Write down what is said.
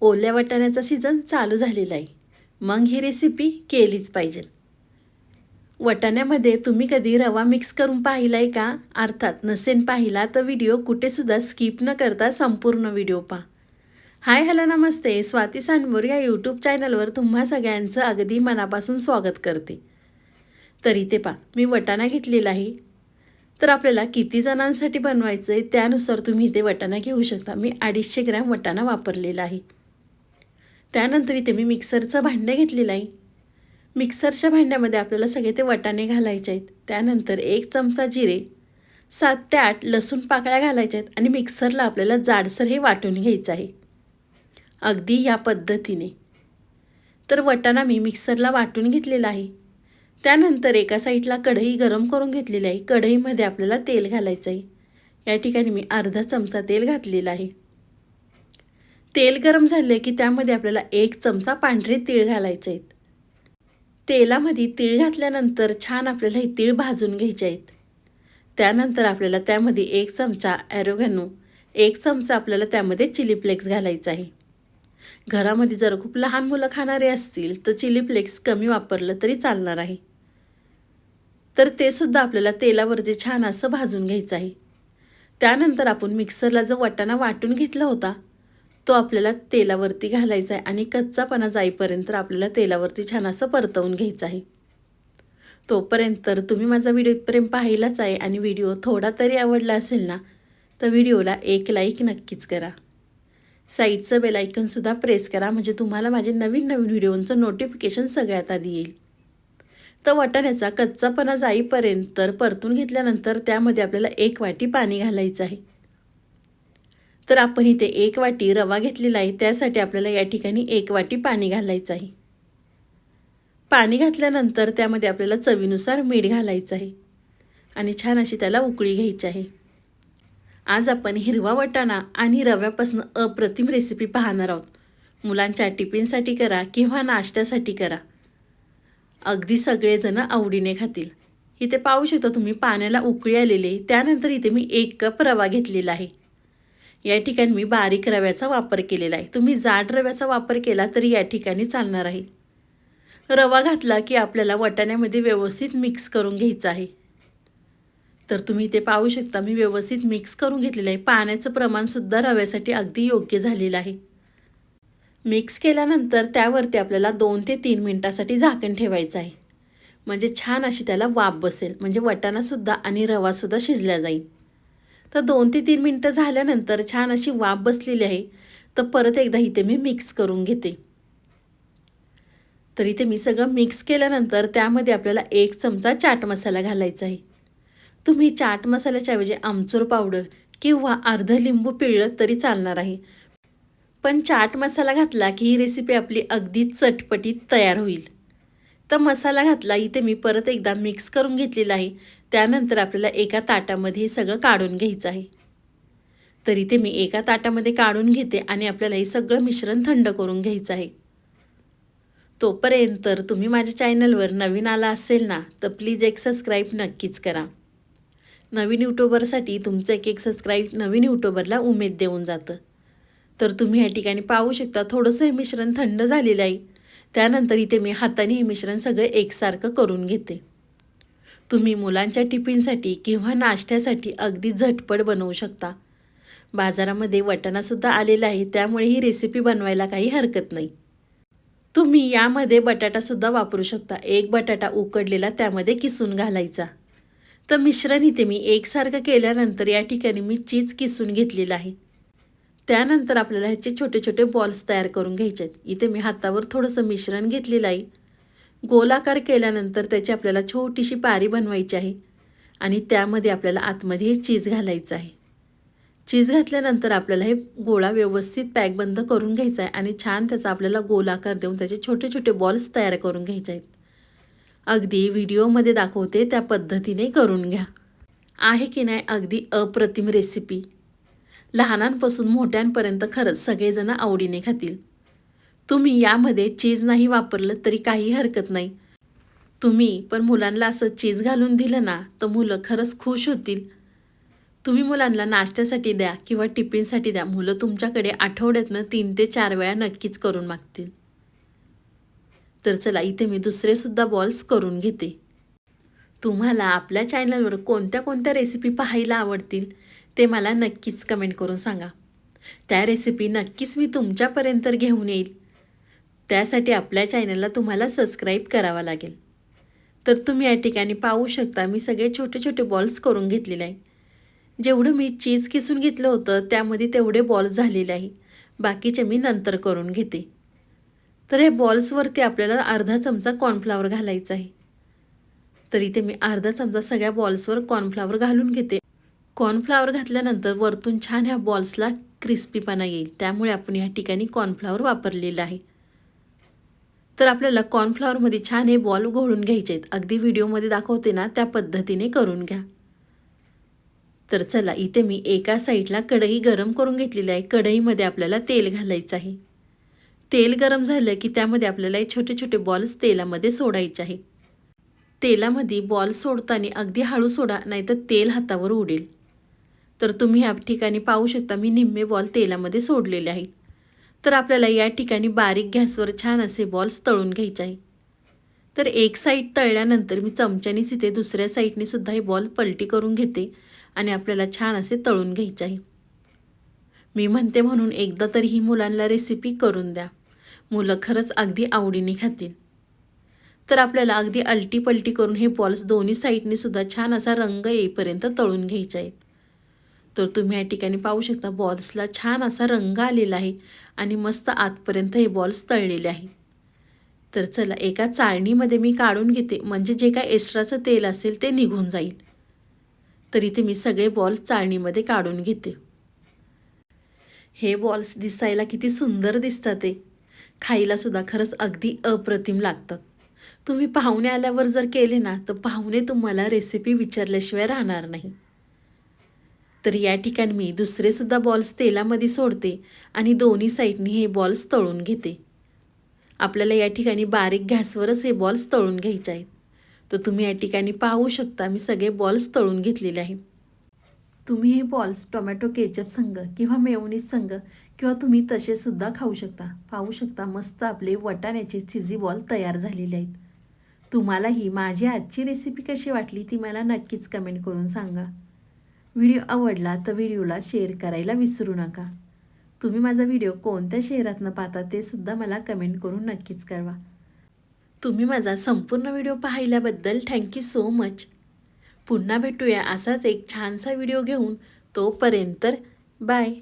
ओल्या वाटाण्याचा सीझन चालू झालेला आहे. मग ही रेसिपी केलीच पाहिजे. वटाण्यामध्ये तुम्ही कधी रवा मिक्स करून पाहिला आहे का? अर्थात नसेन पाहिला तर व्हिडिओ कुठेसुद्धा स्किप न करता संपूर्ण व्हिडिओ पहा. हाय हॅलो नमस्ते. स्वाती सांडमोर या यूट्यूब चॅनलवर तुम्हा सगळ्यांचं अगदी मनापासून स्वागत करते. तर इथे पा मी वटाणा घेतलेला आहे. तर आपल्याला किती जणांसाठी बनवायचं आहे त्यानुसार तुम्ही इथे वटाणा घेऊ शकता. मी अडीचशे ग्रॅम वटाणा वापरलेला आहे. त्यानंतर इथे मी मिक्सरचं भांडं घेतलेलं आहे. मिक्सरच्या भांड्यामध्ये आपल्याला सगळे ते वटाणे घालायचे आहेत. त्यानंतर एक चमचा जिरे सात ते आठ लसूण पाकळ्या घालायच्या आहेत आणि मिक्सरला आपल्याला जाडसर हे वाटून घ्यायचं आहे. अगदी या पद्धतीने. तर वटाणा मी मिक्सरला वाटून घेतलेला आहे. त्यानंतर एका साईडला कढई गरम करून घेतलेली आहे. कढईमध्ये आपल्याला तेल घालायचं आहे. या ठिकाणी मी अर्धा चमचा तेल घातलेला आहे. तेल गरम झाले की त्यामध्ये आपल्याला एक चमचा पांढरे तीळ घालायचे आहेत. तेलामध्ये तीळ घातल्यानंतर छान आपल्याला हे तीळ भाजून घ्यायचे आहेत. त्यानंतर आपल्याला त्यामध्ये एक चमचा ॲरोगॅनो एक चमचा आपल्याला त्यामध्ये चिली फ्लेक्स घालायचा आहे. घरामध्ये जर खूप लहान मुलं खाणारे असतील तर चिली फ्लेक्स कमी वापरलं तरी चालणार आहे. तर ते सुद्धा आपल्याला तेलावरती छान असं भाजून घ्यायचं आहे. त्यानंतर आपण मिक्सरला जो वाटाणा वाटून घेतला होता तो आपल्याला तेलावरती घालायचा आहे आणि कच्चापणा जाईपर्यंत आपल्याला तेलावरती छान असं परतवून घ्यायचं आहे. तोपर्यंत तर तुम्ही माझा व्हिडिओ इथपर्यंत पाहिलाच आहे आणि व्हिडिओ थोडा तरी आवडला असेल ना तर व्हिडिओला एक लाईक नक्कीच करा. साईडचं बेलायकनसुद्धा प्रेस करा म्हणजे तुम्हाला माझे नवीन नवीन व्हिडिओंचं नोटिफिकेशन सगळ्यात आधी येईल. तर वाटाण्याचा कच्चापणा जाईपर्यंत तर परतून घेतल्यानंतर त्यामध्ये आपल्याला एक वाटी पाणी घालायचं आहे. तर आपण इथे एक वाटी रवा घेतलेला आहे. त्यासाठी आपल्याला या ठिकाणी एक वाटी पाणी घालायचं आहे. पाणी घातल्यानंतर त्यामध्ये आपल्याला चवीनुसार मीठ घालायचं आहे. आणि छान अशी त्याला उकळी घ्यायची आहे. आज आपण हिरवा वटाणा आणि रव्यापासून अप्रतिम रेसिपी पाहणार आहोत. मुलांच्या टिफिनसाठी करा किंवा नाश्त्यासाठी करा. अगदी सगळेजण आवडीने खातील. इथे पाहू शकता तुम्ही पाण्याला उकळी आलेली त्यानंतर इथे मी एक कप रवा घेतलेला आहे. या ठिकाणी मी बारीक रव्याचा वापर केलेला आहे. तुम्ही जाड रव्याचा वापर केला तरी या ठिकाणी चालणार आहे. रवा घातला की आपल्याला वाटाण्यामध्ये व्यवस्थित मिक्स करून घ्यायचं आहे. तर तुम्ही ते पाहू शकता मी व्यवस्थित मिक्स करून घेतलेलं आहे. पाण्याचं प्रमाणसुद्धा रव्यासाठी अगदी योग्य झालेलं आहे. मिक्स केल्यानंतर त्यावरती आपल्याला दोन ते तीन मिनटासाठी झाकण ठेवायचं आहे. म्हणजे छान अशी त्याला वाफ बसेल. म्हणजे वटाणासुद्धा आणि रवासुद्धा शिजल्या जाईल. तर दोन ते तीन मिनटं झाल्यानंतर छान अशी वाफ बसलेली आहे. तर परत एकदा इथे मी मिक्स करून घेते. तर इथे मी सगळं मिक्स केल्यानंतर त्यामध्ये आपल्याला एक चमचा चाट मसाला घालायचा आहे. तुम्ही चाट मसाल्याच्या ऐवजी आमचूर पावडर किंवा अर्ध लिंबू पिळलं तरी चालणार आहे. पण चाट मसाला घातला की ही रेसिपी आपली अगदी चटपटीत तयार होईल. तर मसाला घातला इथे मी परत एकदा मिक्स करून घेतलेला आहे. त्यानंतर आपल्याला एका ताटामध्ये हे सगळं काढून घ्यायचं आहे. तरी ते मी एका ताटामध्ये काढून घेते आणि आपल्याला हे सगळं मिश्रण थंड करून घ्यायचं आहे. तोपर्यंत तर तुम्ही माझ्या चॅनलवर नवीन आला असेल ना तर प्लीज एक सबस्क्राईब नक्कीच करा. नवीन यूट्यूबरसाठी तुमचं एक एक सबस्क्राईब नवीन यूट्यूबरला उमेद देऊन जातं. तर तुम्ही या ठिकाणी पाहू शकता थोडंसं हे मिश्रण थंड झालेलं आहे. त्यानंतर इथे मी हाताने हे मिश्रण सगळं एकसारखं करून घेते. तुम्ही मुलांच्या टिफिनसाठी किंवा नाश्त्यासाठी अगदी झटपट बनवू शकता. बाजारामध्ये वटाणासुद्धा आलेला आहे त्यामुळे ही रेसिपी बनवायला काही हरकत नाही. तुम्ही यामध्ये बटाटासुद्धा वापरू शकता. एक बटाटा उकडलेला त्यामध्ये किसून घालायचा. तर मिश्रण इथे मी एकसारखं केल्यानंतर या ठिकाणी मी चीज किसून घेतलेलं आहे. त्यानंतर आपल्याला ह्याचे छोटे छोटे बॉल्स तयार करून घ्यायचे आहेत. इथे मी हातावर थोडंसं मिश्रण घेतलेलं आहे. गोलाकार केल्यानंतर त्याची आपल्याला छोटीशी पारी बनवायची आहे आणि त्यामध्ये आपल्याला आतमध्ये चीज घालायचं आहे. चीज घातल्यानंतर आपल्याला हे गोळा व्यवस्थित पॅक बंद करून घ्यायचा आहे आणि छान त्याचा आपल्याला गोलाकार देऊन त्याचे छोटे छोटे बॉल्स तयार करून घ्यायचे आहेत. अगदी व्हिडिओमध्ये दाखवते त्या पद्धतीने करून घ्या. आहे की नाही अगदी अप्रतिम रेसिपी लहानांपासून मोठ्यांपर्यंत खरंच सगळेजण आवडीने खातील. तुम्ही यामध्ये चीज नाही वापरलं तरी काही हरकत नाही. तुम्ही पण मुलांना असं चीज घालून दिलं ना तर मुलं खरंच खुश होतील. तुम्ही मुलांना नाश्त्यासाठी द्या किंवा टिफिनसाठी द्या. मुलं तुमच्याकडे आठवड्यातनं तीन ते चार वेळा नक्कीच करून मागतील. तर चला इथे मी दुसरेसुद्धा बॉल्स करून घेते. तुम्हाला आपल्या चॅनलवर कोणत्या कोणत्या रेसिपी पाहायला आवडतील ते मला नक्कीच कमेंट करून सांगा. त्या रेसिपी नक्कीच मी तुमच्यापर्यंत घेऊन येईल. त्यासाठी आपल्या चॅनलला तुम्हाला सबस्क्राईब करावा लागेल. तर तुम्ही या ठिकाणी पाहू शकता मी सगळे छोटे छोटे बॉल्स करून घेतलेले आहे. जेवढं मी चीज किसून घेतलं होतं त्यामध्ये तेवढे बॉल्स झालेले आहे. बाकीचे मी नंतर करून घेते. तर हे बॉल्सवरती आपल्याला अर्धा चमचा कॉर्नफ्लावर घालायचा आहे. तर इथे मी अर्धा चमचा सगळ्या बॉल्सवर कॉर्नफ्लावर घालून घेते. कॉर्नफ्लावर घातल्यानंतर वरतून छान ह्या बॉल्सला क्रिस्पीपणा येईल. त्यामुळे आपण ह्या ठिकाणी कॉर्नफ्लावर वापरलेलं आहे. तर आपल्याला कॉर्नफ्लॉवरमध्ये छान हे बॉल घोळून घ्यायचे आहेत. अगदी व्हिडिओमध्ये दाखवते ना त्या पद्धतीने करून घ्या. तर चला इथे मी एका साईडला कढई गरम करून घेतलेली आहे. कढईमध्ये आपल्याला तेल घालायचं आहे. तेल गरम झालं की त्यामध्ये आपल्याला हे छोटे छोटे बॉल्स तेलामध्ये सोडायचे आहेत. तेलामध्ये बॉल सोडताना अगदी हळू सोडा नाहीतर तेल हातावर उडेल. तर तुम्ही या ठिकाणी पाहू शकता मी निम्मे बॉल तेलामध्ये सोडलेले आहेत. तर आपल्याला या ठिकाणी बारीक गॅसवर छान असे बॉल्स तळून घ्यायचे आहे. तर एक साईड तळल्यानंतर मी चमच्यानीच इथे दुसऱ्या साईडने सुद्धा हे बॉल पलटी करून घेते आणि आपल्याला छान असे तळून घ्यायचे आहे. मी म्हणते म्हणून एकदा तरी ही मुलांना रेसिपी करून द्या. मुलं खरंच अगदी आवडीने खातील. तर आपल्याला अगदी अलटी पलटी करून हे बॉल्स दोन्ही साईडने सुद्धा छान असा रंग येईपर्यंत तळून घ्यायचे आहेत. तर तुम्ही या ठिकाणी पाहू शकता बॉल्सला छान असा रंग आलेला आहे आणि मस्त आतपर्यंत हे बॉल्स तळलेले आहे तर चला एका चाळणीमध्ये मी काढून घेते. म्हणजे जे काय एक्स्ट्राचं तेल असेल ते निघून जाईल. तर इथे मी सगळे बॉल्स चाळणीमध्ये काढून घेते. हे बॉल्स दिसायला किती सुंदर दिसतात ते खायलासुद्धा खरंच अगदी अप्रतिम लागतात. तुम्ही पाहुणे आल्यावर जर केले ना तर पाहुणे तुम्हाला रेसिपी विचारल्याशिवाय राहणार नाही. तर या ठिकाणी मी दुसरेसुद्धा बॉल्स तेलामध्ये सोडते आणि दोन्ही साईडनी हे बॉल्स तळून घेते. आपल्याला या ठिकाणी बारीक गॅसवरच हे बॉल्स तळून घ्यायचे आहेत. तर तुम्ही या ठिकाणी पाहू शकता मी सगळे बॉल्स तळून घेतलेले आहे तुम्ही हे बॉल्स टोमॅटो केचप संघ किंवा मेवणीस संघ किंवा तुम्ही तसेसुद्धा खाऊ शकता. पाहू शकता मस्त आपले वटाण्याचे चिझी बॉल तयार झालेले आहेत. तुम्हालाही माझी आजची रेसिपी कशी वाटली ती मला नक्कीच कमेंट करून सांगा. व्हिडिओ आवडला तर व्हिडिओला शेअर करायला विसरू नका. तुम्ही माझा व्हिडिओ कोणत्या शहरातनं पाहता ते सुद्धा मला कमेंट करून नक्कीच कळवा. तुम्ही माझा संपूर्ण व्हिडिओ पाहिल्याबद्दल थँक्यू सो मच पुन्हा भेटूया असाच एक छानसा व्हिडिओ घेऊन तोपर्यंत बाय